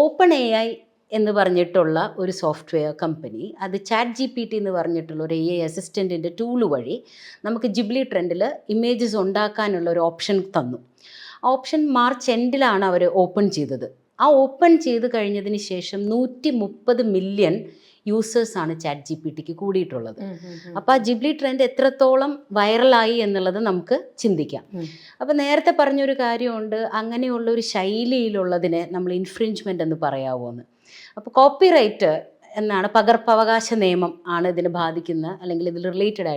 Open A I എന്ന് പറഞ്ഞിട്ടുള്ള ഒരു സോഫ്റ്റ്വെയർ കമ്പനി അത് ചാറ്റ് ജി പി ടി എന്ന് പറഞ്ഞിട്ടുള്ള ഒരു എ ഐ അസിസ്റ്റന്റിന്റെ ടൂൾ വഴി നമുക്ക് ജിബ്ലി ട്രെൻഡിൽ ഇമേജസ് ഉണ്ടാക്കാനുള്ള ഒരു ഓപ്ഷൻ തന്നു. ഓപ്ഷൻ മാർച്ച് എൻഡിലാണ് അവർ ഓപ്പൺ ചെയ്തത്. ആ ഓപ്പൺ ചെയ്ത് കഴിഞ്ഞതിന് ശേഷം നൂറ്റി മുപ്പത് മില്യൺ യൂസേഴ്സാണ് ചാറ്റ് ജി പി ടിക്ക് കൂടിയിട്ടുള്ളത്. അപ്പോൾ ആ ജിബ്ലി ട്രെൻഡ് എത്രത്തോളം വൈറലായി എന്നുള്ളത് നമുക്ക് ചിന്തിക്കാം. അപ്പോൾ നേരത്തെ പറഞ്ഞൊരു കാര്യമുണ്ട് അങ്ങനെയുള്ള ഒരു ശൈലിയിലുള്ളതിനെ നമ്മൾ ഇൻഫ്രിഞ്ച്മെന്റ് എന്ന് പറയാവോ എന്ന് അപ്പോൾ കോപ്പിറൈറ്റ് എന്നാണ് പകർപ്പവകാശ നിയമം ആണ് ഇതിനെ ബാധിക്കുന്ന അല്ലെങ്കിൽ ഇതിൽ റിലേറ്റഡ്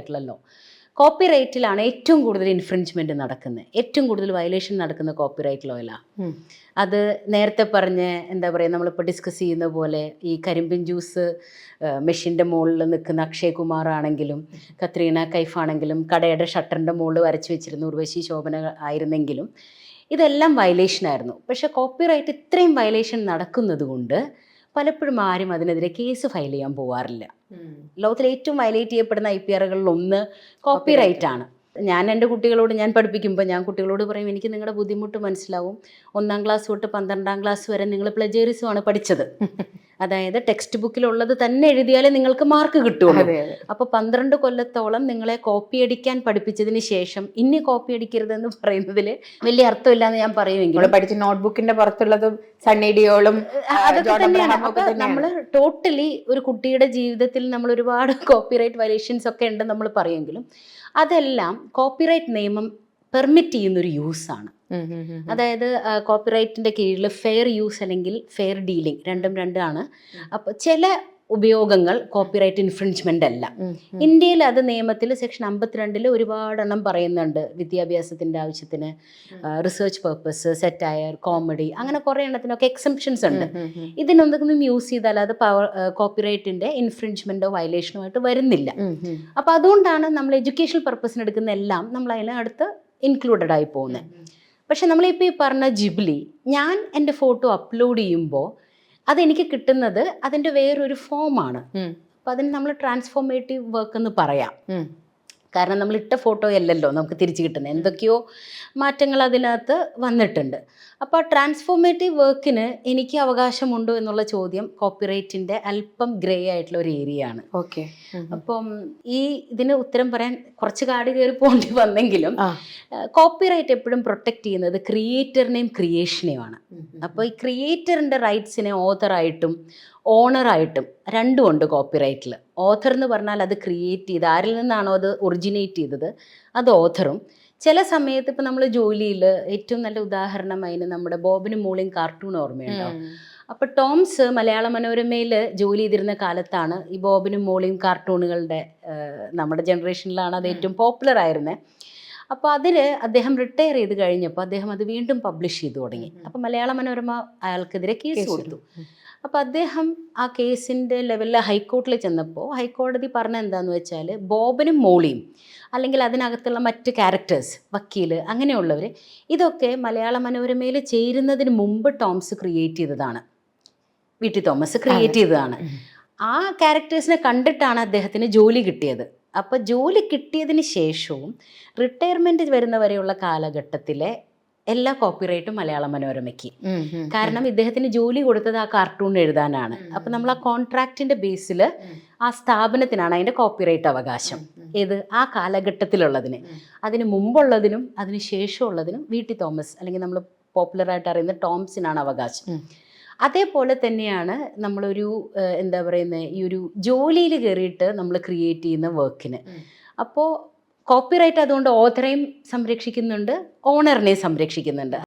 ആയിട്ടുള്ളല്ലോ കോപ്പിറൈറ്റിലാണ് ഏറ്റവും കൂടുതൽ ഇൻഫ്രിഞ്ച്മെന്റ് നടക്കുന്നത്. ഏറ്റവും കൂടുതൽ വയലേഷൻ നടക്കുന്ന കോപ്പി റൈറ്റ് ലോയിലാണ് അത് നേരത്തെ പറഞ്ഞ് എന്താ പറയുക നമ്മളിപ്പോൾ ഡിസ്കസ് ചെയ്യുന്ന പോലെ ഈ കരിമ്പിൻ ജ്യൂസ് മെഷീന്റെ മുകളിൽ നിൽക്കുന്ന അക്ഷയ് കുമാർ ആണെങ്കിലും കത്രീന കൈഫ് ആണെങ്കിലും കടയുടെ ഷട്ടറിന്റെ മുകളിൽ വരച്ച് വെച്ചിരുന്ന ഉർവശി ശോഭന ആയിരുന്നെങ്കിലും ഇതെല്ലാം വയലേഷനായിരുന്നു പക്ഷേ പക്ഷേ കോപ്പിറൈറ്റ് ഇത്രയും വയലേഷൻ നടക്കുന്നത് കൊണ്ട് പലപ്പോഴും ആരും അതിനെതിരെ കേസ് ഫയൽ ചെയ്യാൻ പോവാറില്ല. ലോകത്തിലെ ഏറ്റവും വയലേറ്റ് ചെയ്യപ്പെടുന്ന ഐ പി ആറുകളിൽ ഒന്ന് കോപ്പിറൈറ്റ് ആണ്. ഞാൻ എന്റെ കുട്ടികളോട് ഞാൻ പഠിപ്പിക്കുമ്പോൾ ഞാൻ കുട്ടികളോട് പറയും എനിക്ക് നിങ്ങളുടെ ബുദ്ധിമുട്ട് മനസ്സിലാവും. ഒന്നാം ക്ലാസ് തൊട്ട് പന്ത്രണ്ടാം ക്ലാസ് വരെ നിങ്ങൾ പ്ലജേറിസമാണ് പഠിച്ചത്. അതായത് ടെക്സ്റ്റ് ബുക്കിലുള്ളത് തന്നെ എഴുതിയാലേ നിങ്ങൾക്ക് മാർക്ക് കിട്ടുള്ളൂ. അപ്പോൾ പന്ത്രണ്ട് കൊല്ലത്തോളം നിങ്ങളെ കോപ്പി അടിക്കാൻ പഠിപ്പിച്ചതിന് ശേഷം ഇനി കോപ്പി അടിക്കരുത് എന്ന് പറയുന്നതിൽ വലിയ അർത്ഥമില്ല എന്ന് ഞാൻ പറയുമെങ്കിലും നമ്മൾ പഠിച്ച നോട്ട്ബുക്കിന്റെ പുറത്തുള്ളതും സണ്ണിഡിയോളും അതൊക്കെ തന്നെയാണ്. നമ്മൾ ടോട്ടലി ഒരു കുട്ടിയുടെ ജീവിതത്തിൽ നമ്മൾ ഒരുപാട് കോപ്പിറൈറ്റ് വയലേഷൻസ് ഒക്കെ ഉണ്ട് നമ്മൾ പറയുമെങ്കിലും അതെല്ലാം കോപ്പിറൈറ്റ് നിയമം പെർമിറ്റ് ചെയ്യുന്നൊരു യൂസാണ്. അതായത് കോപ്പിറൈറ്റിന്റെ കീഴിൽ ഫെയർ യൂസ് അല്ലെങ്കിൽ ഫെയർ ഡീലിംഗ് രണ്ടും രണ്ടാണ്. അപ്പോൾ ചില ഉപയോഗങ്ങൾ കോപ്പിറൈറ്റ് ഇൻഫ്രിഞ്ച്മെന്റ് അല്ല. ഇന്ത്യയിൽ അത് നിയമത്തിൽ സെക്ഷൻ അമ്പത്തിരണ്ടിൽ ഒരുപാടെണ്ണം പറയുന്നുണ്ട്. വിദ്യാഭ്യാസത്തിന്റെ ആവശ്യത്തിന് റിസർച്ച് പർപ്പസ് സെറ്റയർ കോമഡി അങ്ങനെ കുറേ എണ്ണത്തിനൊക്കെ എക്സംഷൻസ് ഉണ്ട്. ഇതിനൊന്നും യൂസ് ചെയ്താൽ അത് പവർ കോപ്പിറൈറ്റിന്റെ ഇൻഫ്രിഞ്ച്മെന്റോ വയലേഷനോ ആയിട്ട് വരുന്നില്ല. അപ്പോൾ അതുകൊണ്ടാണ് നമ്മൾ എഡ്യൂക്കേഷണൽ പർപ്പസിന് എടുക്കുന്ന എല്ലാം നമ്മൾ അതിനടുത്ത് ഇൻക്ലൂഡഡ് ആയി പോകുന്നത് പക്ഷെ നമ്മളിപ്പോൾ ഈ പറഞ്ഞ ജിബ്ലി ഞാൻ എന്റെ ഫോട്ടോ അപ്ലോഡ് ചെയ്യുമ്പോൾ അതെനിക്ക് കിട്ടുന്നത് അതിന്റെ വേറൊരു ഫോമാണ് അപ്പം അതിന് നമ്മൾ ട്രാൻസ്ഫോർമേറ്റീവ് വർക്ക് എന്ന് പറയാം. കാരണം നമ്മൾ ഇട്ട ഫോട്ടോ അല്ലല്ലോ നമുക്ക് തിരിച്ചു കിട്ടുന്നത് എന്തൊക്കെയോ മാറ്റങ്ങൾ അതിനകത്ത് വന്നിട്ടുണ്ട് അപ്പോൾ ആ ട്രാൻസ്ഫോർമേറ്റീവ് വർക്കിന് എനിക്ക് അവകാശമുണ്ടോ എന്നുള്ള ചോദ്യം കോപ്പിറൈറ്റിന്റെ അല്പം ഗ്രേ ആയിട്ടുള്ള ഒരു ഏരിയ ആണ് ഓക്കെ. അപ്പം ഈ ഇതിന് ഉത്തരം പറയാൻ കുറച്ച് കാട് കയറി പോകേണ്ടി വന്നെങ്കിലും. കോപ്പിറൈറ്റ് എപ്പോഴും പ്രൊട്ടക്റ്റ് ചെയ്യുന്നത് ക്രിയേറ്ററിനെയും ക്രിയേഷനെയുമാണ്. അപ്പോൾ ഈ ക്രിയേറ്ററിന്റെ റൈറ്റ്സിനെ ഓതറായിട്ടും ഓണറായിട്ടും രണ്ടും ഉണ്ട് കോപ്പിറൈറ്റിൽ ഓഥർ എന്ന് പറഞ്ഞാൽ അത് ക്രിയേറ്റ് ചെയ്ത് ആരിൽ നിന്നാണോ അത് ഒറിജിനേറ്റ് ചെയ്തത്? അത് ഓഥറും ചില സമയത്ത് ഇപ്പം നമ്മൾ ജോലിയിൽ ഏറ്റവും നല്ല ഉദാഹരണം അതിന് നമ്മുടെ ബോബിനും മൂളിയും കാർട്ടൂൺ ഓർമ്മയുണ്ടോ. അപ്പോൾ ടോംസ് മലയാള മനോരമയിൽ ജോലി ചെയ്തിരുന്ന കാലത്താണ് ഈ ബോബിനും മോളിയും കാർട്ടൂണുകളുടെ നമ്മുടെ ജനറേഷനിലാണ് അത് ഏറ്റവും പോപ്പുലർ ആയിരുന്നത് അപ്പോൾ അതിൽ അദ്ദേഹം റിട്ടയർ ചെയ്ത് കഴിഞ്ഞപ്പോൾ അദ്ദേഹം അത് വീണ്ടും പബ്ലിഷ് ചെയ്തു തുടങ്ങി. അപ്പോൾ മലയാള മനോരമ അയാൾക്കെതിരെ കേസ് കൊടുത്തു. അപ്പോൾ അദ്ദേഹം ആ കേസിന്റെ ലെവലിൽ ഹൈക്കോർട്ടിൽ ചെന്നപ്പോൾ ഹൈക്കോടതി പറഞ്ഞ എന്താണെന്ന് വെച്ചാൽ ബോബനും മോളിയും അല്ലെങ്കിൽ അതിനകത്തുള്ള മറ്റ് ക്യാരക്ടേഴ്സ് വക്കീൽ അങ്ങനെയുള്ളവർ ഇതൊക്കെ മലയാള മനോരമയിൽ ചേരുന്നതിന് മുമ്പ് ടോംസ് ക്രിയേറ്റ് ചെയ്തതാണ്. വി ടി തോമസ് ക്രിയേറ്റ് ചെയ്തതാണ്. ആ ക്യാരക്ടേഴ്സിനെ കണ്ടിട്ടാണ് അദ്ദേഹത്തിന് ജോലി കിട്ടിയത്. അപ്പോൾ ജോലി കിട്ടിയതിന് ശേഷവും റിട്ടയർമെന്റ് വരുന്നവരെയുള്ള കാലഘട്ടത്തിലെ എല്ലാ കോപ്പിറൈറ്റും മലയാള മനോരമയ്ക്ക്. കാരണം ഇദ്ദേഹത്തിന് ജോലി കൊടുത്തത് ആ കാർട്ടൂൺ എഴുതാനാണ്. അപ്പൊ നമ്മൾ ആ കോൺട്രാക്റ്റിന്റെ ബേസിൽ ആ സ്ഥാപനത്തിനാണ് അതിന്റെ കോപ്പിറൈറ്റ് അവകാശം. ഏത്? ആ കാലഘട്ടത്തിലുള്ളതിന്. അതിന് മുമ്പുള്ളതിനും അതിന് ശേഷമുള്ളതിനും വി. ടി. തോമസ് അല്ലെങ്കിൽ നമ്മൾ പോപ്പുലറായിട്ട് അറിയുന്ന ടോംസിനാണ് അവകാശം. അതേപോലെ തന്നെയാണ് നമ്മളൊരു എന്താ പറയുന്നത് ഈ ഒരു ജോലിയിൽ കയറിയിട്ട് നമ്മൾ ക്രിയേറ്റ് ചെയ്യുന്ന വർക്കിന് അപ്പോൾ കോപ്പിറൈറ്റ് അതുകൊണ്ട് ഓഥറേയും സംരക്ഷിക്കുന്നുണ്ട് ഓണറിനെയും സംരക്ഷിക്കുന്നുണ്ട്.